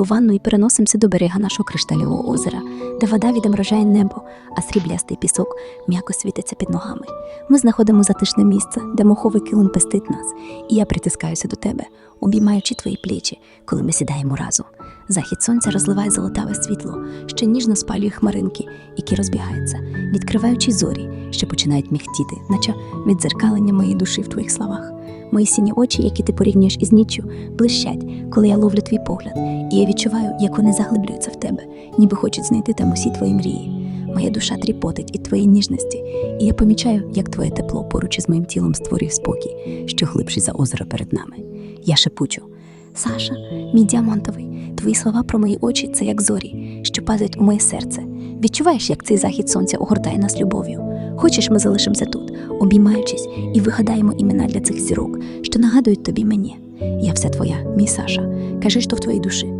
у ванну і переносимося до берега нашого кришталевого озера, де вода відображає небо, а сріблястий пісок м'яко світиться під ногами. Ми знаходимо затишне місце, де моховий килим пестить нас, і я притискаюся до тебе, обіймаючи твої плечі, коли ми сідаємо разом. Захід сонця розливає золотаве світло, що ніжно спалює хмаринки, які розбігаються, відкриваючи зорі, що починають мігтіти, наче віддзеркалення моєї душі в твоїх словах. Мої сіні очі, які ти порівнюєш із ніччю, блищать, коли я ловлю твій погляд, і я відчуваю, як вони заглиблюються в тебе, ніби хочуть знайти там усі твої мрії. Моя душа тріпотить від твоєї ніжності, і я помічаю, як твоє тепло поруч із моїм тілом створює спокій, що глибший за озеро перед нами. Я шепочу. Саша, мій діамантовий, твої слова про мої очі це як зорі, що падають у моє серце. Відчуваєш, як цей захід сонця огортає нас любов'ю. Хочеш, ми залишимося тут, обіймаючись, і вигадаємо імена для цих зірок, що нагадують тобі мені. Я все твоя, мій Саша. Кажи, що в твоїй душі.